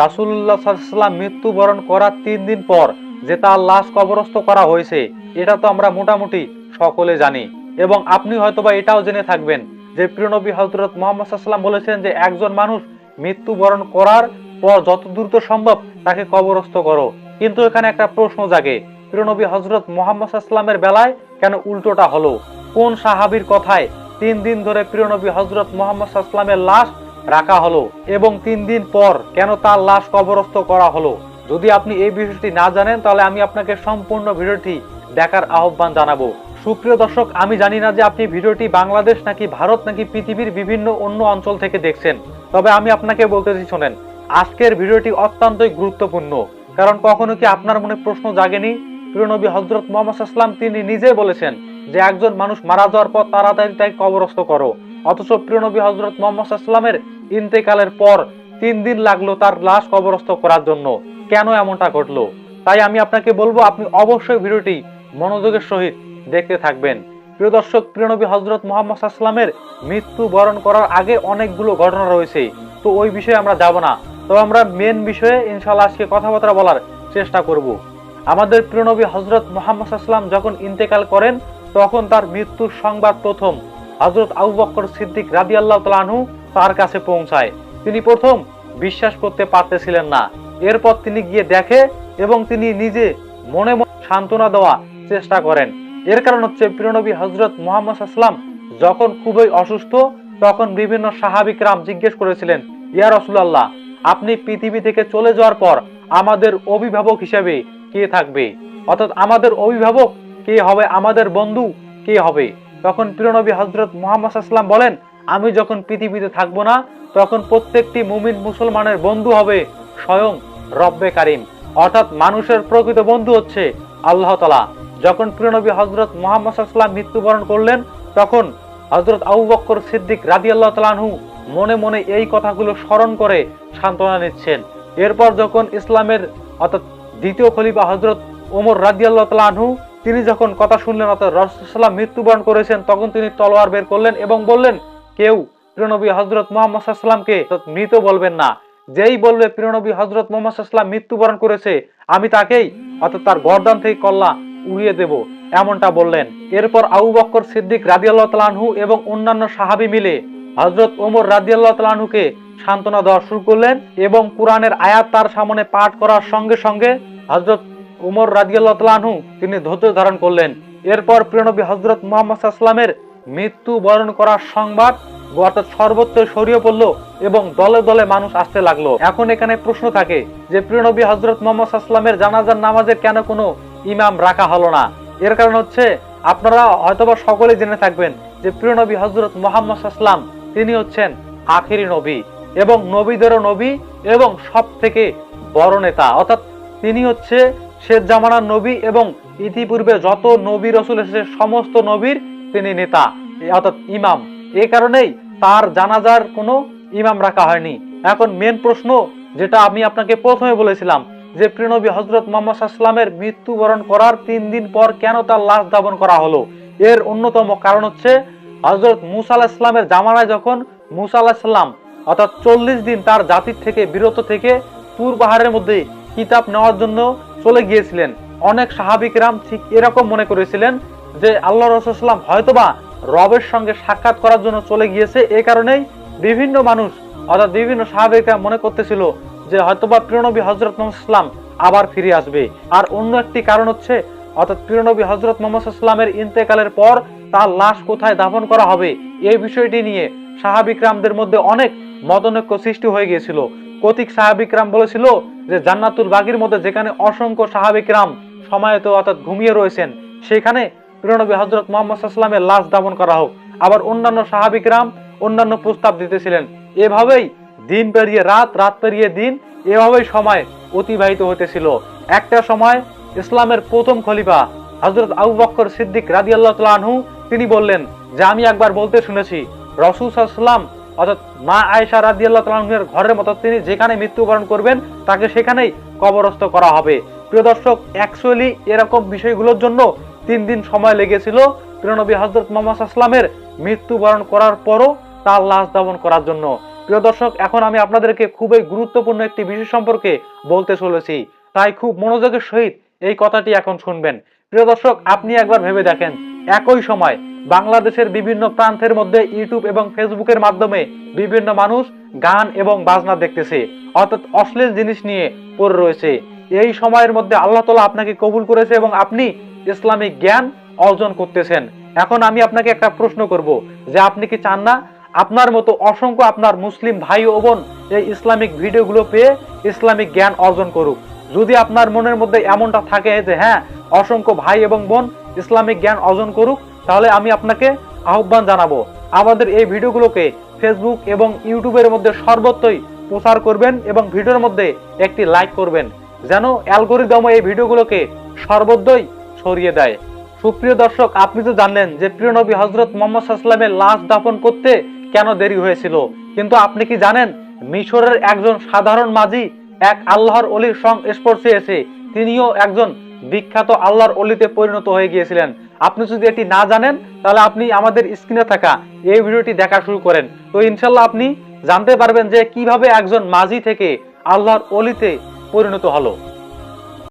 রাসুল্লাহ সাল্লাম মৃত্যুবরণ করার তিন দিন পর যে তার লাশ কবরস্থ করা হয়েছে, এটা তো আমরা মোটামুটি সকলে জানি। এবং আপনি হয়তোবা এটাও জেনে থাকবেন যে প্রিয়নবী হজরত মোহাম্মদ সাল্লাম বলেছেন যে একজন মানুষ মৃত্যুবরণ করার পর যত দ্রুত সম্ভব তাকে কবরস্থ করো। কিন্তু এখানে একটা প্রশ্ন জাগে প্রিয়নবী হজরত মোহাম্মদ সাল্লামের বেলায় কেন উল্টোটা হলো? কোন সাহাবীর কথায় তিন দিন ধরে প্রিয়নবী হজরত মোহাম্মদ সাল্লামের লাশ রাখা হলো এবং তিন দিন পর কেন তার লাশ কবরস্থ করা হলো? যদি আপনি এই বিষয়টি না জানেন, তাহলে আমি আপনাকে সম্পূর্ণ ভিডিওটি দেখার আহ্বান জানাব। সুপ্রিয় দর্শক, আমি জানি না যে আপনি ভিডিওটি বাংলাদেশ নাকি ভারত নাকি পৃথিবীর বিভিন্ন অন্য অঞ্চল থেকে দেখছেন। তবে আমি আপনাকে বলতেছি শোনেন, আজকের ভিডিওটি অত্যন্তই গুরুত্বপূর্ণ। কারণ কখনো কি আপনার মনে প্রশ্ন জাগেনি? প্রিয়নবী হজরত মোহাম্মদ ইসলাম তিনি নিজে বলেছেন যে একজন মানুষ মারা যাওয়ার পর তাড়াতাড়ি তাই কবরস্থ করো। অথচ প্রিয়নবী হজরত মোহাম্মদ ইসলামের ইন্তেকালের পর তিন দিন লাগল তার লাশ কবরস্থ করার জন্য। কেন এমনটা ঘটলো? তাই আমি আপনাকে বলব, আপনি অবশ্যই ভিডিওটি মনোযোগের সহিত দেখতে থাকবেন। প্রিয় দর্শক প্রিয়নবী হজরত মোহাম্মদ ইসলামের মৃত্যু বরণ করার আগে অনেকগুলো ঘটনা রয়েছে। তো ওই বিষয়ে আমরা যাব না। তবে আমরা মেন বিষয়ে ইনশাল্লাহ আজকে কথাবার্তা বলার চেষ্টা করব। আমাদের প্রিয়নবী হজরত মোহাম্মদ ইসলাম যখন ইন্তেকাল করেন, তখন তার মৃত্যুর সংবাদ প্রথম হজরত আবু বক্কর সিদ্দিক রাদি আল্লাহ তালানহু তার কাছে পৌঁছায়। তিনি প্রথম বিশ্বাস করতে পারতেছিলেন না। এরপর তিনি গিয়ে দেখে এবং তিনি নিজে মনে মনে সান্ত্বনা দেওয়া চেষ্টা করেন। এর কারণ হচ্ছে প্রিয়নবী হজরত মোহাম্মদ আসলাম যখন খুবই অসুস্থ, তখন বিভিন্ন সাহাবিক রাম জিজ্ঞেস করেছিলেন, ইয়া রসুলাল্লাহ, আপনি পৃথিবী থেকে চলে যাওয়ার পর আমাদের অভিভাবক হিসেবে কে থাকবে? অর্থাৎ আমাদের অভিভাবক কে হবে? আমাদের বন্ধু কে হবে? তখন প্রিয়নবী হজরত মোহাম্মদ আসলাম বলেন আমি যখন পৃথিবীতে থাকব না, তখন প্রত্যেকটি মুমিন মুসলমানের বন্ধু হবে স্বয়ং রব্বে কারিম। অর্থাৎ মানুষের প্রকৃত বন্ধু হচ্ছে আল্লাহ তালা যখন প্রিয়নবী হজরত মোহাম্মদ সাল্লাম মৃত্যুবরণ করলেন, তখন হজরত আবু বক্কর সিদ্দিক রাজি আল্লাহ তালাহু মনে মনে এই কথাগুলো স্মরণ করে সান্ত্বনা নিচ্ছেন এরপর যখন ইসলামের অর্থাৎ দ্বিতীয় খলিফা হজরত ওমর রাজি আল্লাহ তালাহু তিনি যখন কথা শুনলেন, অর্থাৎ রসুল্লাহ মৃত্যুবরণ করেছেন, তখন তিনি তলোয়ার বের করলেন এবং বললেন কেউ প্রিয়নবী হজরত মোহাম্মদ সাল্লামকে মৃত বলবেন না। যেই বলবে প্রিয়নবী হজরত মোহাম্মদ সাল্লাম মৃত্যুবরণ করেছে, আমি তাকেই অর্থাৎ তার গর্দান থেকে কল্লা উড়িয়ে দেব, এমনটা বললেন। এরপর আবু বক্কর সিদ্দিক রাদিয়াল্লাহ তালানহু এবং অন্যান্য সাহাবি মিলে হজরত ওমর রাদিয়াল্লাহ তালানহুকে সান্ত্বনা দেওয়া শুরু করলেন এবং কোরআনের আয়াত তার সামনে পাঠ করার সঙ্গে সঙ্গে হজরত উমর রাদিয়াল্লাহ তালানহু তিনি ধৈর্য ধারণ করলেন। এরপর প্রিয়নবী হজরত মোহাম্মদ সাল্লামের মৃত্যু বরণ করার সংবাদ অর্থাৎ সর্বত্র ছড়িয়ে পড়ল এবং দলে দলে মানুষ আসতে লাগল। এখন এখানে প্রশ্ন থাকে যে প্রিয়নবী হজরত মোহাম্মদ সাল্লামের জানাজার নামাজের কেন কোনো ইমাম রাখা হলো না? এর কারণ হচ্ছে, আপনারা হয়তোবা সকলে জেনে থাকবেন যে প্রিয়নবী হজরত মোহাম্মদ আসলাম তিনি হচ্ছেন আখিরি নবী এবং নবীদেরও নবী এবং সব থেকে বড় নেতা। অর্থাৎ তিনি হচ্ছে শেষ জামানার নবী এবং ইতিপূর্বে যত নবী রসুল এসেছে, সমস্ত নবীর তিনি নেতা। অর্থাৎ ইমাম। এই কারণেই তার জানাজার কোনো ইমাম রাখা হয়নি। এখন মেন প্রশ্ন যেটা আমি আপনাকে প্রথমে বলেছিলাম, যে প্রিয়নবী হজরত মোহাম্মদ সাল্লামের মৃত্যুবরণ করার তিন দিন পর কেন তার লাশ দাপন করা হলো? এর অন্যতম কারণ হচ্ছে হজরত মুসা আলাহ ইসলামের জামানায় যখন মুসা ইসলাম অর্থাৎ চল্লিশ দিন তার জাতির থেকে বিরত থেকে তুর পাহাড়ের মধ্যে কিতাব নেওয়ার জন্য চলে গিয়েছিলেন, অনেক সাহাবিকরাম ঠিক এরকম মনে করেছিলেন যে আল্লাহ রসুলাম হয়তোবা রবের সঙ্গে সাক্ষাৎ করার জন্য চলে গিয়েছে, এ কারণেই বিভিন্ন মানুষ, অর্থাৎ বিভিন্ন সাহাবিকরা মনে করতেছিল যে হয়তোবা প্রিয়নবী হজরত মোহাম্মদ আবার ফিরে আসবে। আর অন্য একটি কারণ হচ্ছে, অর্থাৎ প্রিয়নবী হজরত মোহাম্মদ ইসলামের ইন্তেকালের পর তার লাশ কোথায় দাফন করা হবে, এই বিষয়টি নিয়ে সাহাবিকরামদের মধ্যে অনেক মতনৈক্য সৃষ্টি হয়ে গিয়েছিল। কতিক সাহাবিকরাম বলেছিল যে জান্নাতুল বাগির মধ্যে যেখানে অসংখ্য সাহাবিকরাম সমায়ত অর্থাৎ ঘুমিয়ে রয়েছেন, সেখানে প্রিয়নবী হজরত মোহাম্মদ ইসলামের লাশ দাফন করা হোক। আবার অন্যান্য সাহাবিকরাম অন্যান্য প্রস্তাব দিতেছিলেন। এভাবেই দিন পেরিয়ে রাত রাত পেরিয়ে দিন এভাবেই সময় অতিবাহিত হতেছিল একটা সময় ইসলামের প্রথম খলিফা হজরত আবু বক্কর সিদ্দিক রাজি আল্লাহ আনহু, তিনি বললেন যে, আমি একবার বলতে শুনেছি, রসুল সাল্লাম অর্থাৎ মা আয়সা রাজি আল্লাহ তালাহের ঘরের মতো তিনি যেখানে মৃত্যুবরণ করবেন, তাকে সেখানেই কবরস্থ করা হবে। প্রিয় দর্শক অ্যাকচুয়ালি এরকম বিষয়গুলোর জন্য তিন দিন সময় লেগেছিল। প্রিয়নবী হজরত মোহাম্মদ আসলামের মৃত্যুবরণ করার পরও তার লাশ দাপন করার জন্য। প্রিয় দর্শক, এখন আমি আপনাদেরকে খুবই গুরুত্বপূর্ণ একটি বিষয় সম্পর্কে বলতে চলেছি। তাই খুব মনোযোগের সহিত এই কথাটি এখন শুনবেন। প্রিয় দর্শক, আপনি একবার ভেবে দেখেন, একই সময় বাংলাদেশের বিভিন্ন প্রান্তের মধ্যে ইউটিউব এবং ফেসবুকের মাধ্যমে বিভিন্ন মানুষ গান এবং বাজনা দেখতেছে, অর্থাৎ অশ্লীল জিনিস নিয়ে পড়ে রয়েছে। এই সময়ের মধ্যে আল্লাহ তালা আপনাকে কবুল করেছে এবং আপনি ইসলামিক জ্ঞান অর্জন করতেছেন। এখন আমি আপনাকে একটা প্রশ্ন করব যে আপনি কি চান না আপনার মতো অসংখ্য আপনার মুসলিম ভাই ও বোন এই ইসলামিক ভিডিওগুলো পেয়ে ইসলামিক জ্ঞান অর্জন করুক। যদি আপনার মনের মধ্যে এমনটা থাকে যে হ্যাঁ অসংখ্য ভাই এবং বোন ইসলামিক জ্ঞান অর্জন করুক, তাহলে আমি আপনাকে আহ্বান জানাব। আমাদের এই ভিডিওগুলোকে ফেসবুক এবং ইউটিউবের মধ্যে সর্বত্রই প্রচার করবেন এবং ভিডিওর মধ্যে একটি লাইক করবেন। যেন অ্যালগোরিদম এই ভিডিওগুলোকে সর্বত্রই ছড়িয়ে দেয়। সুপ্রিয় দর্শক, আপনি তো জানলেন যে প্রিয় নবী হজরত মোহাম্মদ সাল্লামের লাশ দাফন করতে কেন দেরি হয়েছিল। কিন্তু আপনি কি জানেন, মিশরের একজন সাধারণ মাঝি এক আল্লাহর অলির সংস্পর্শে এসে তিনিও একজন বিখ্যাত আল্লাহর অলিতে পরিণত হয়ে গিয়েছিলেন। আপনি যদি এটি না জানেন, তাহলে আপনি আমাদের স্ক্রিনে থাকা এই ভিডিওটি দেখা শুরু করেন। তো ইনশাল্লাহ আপনি জানতে পারবেন যে কীভাবে একজন মাঝি থেকে আল্লাহর অলিতে পরিণত হলো।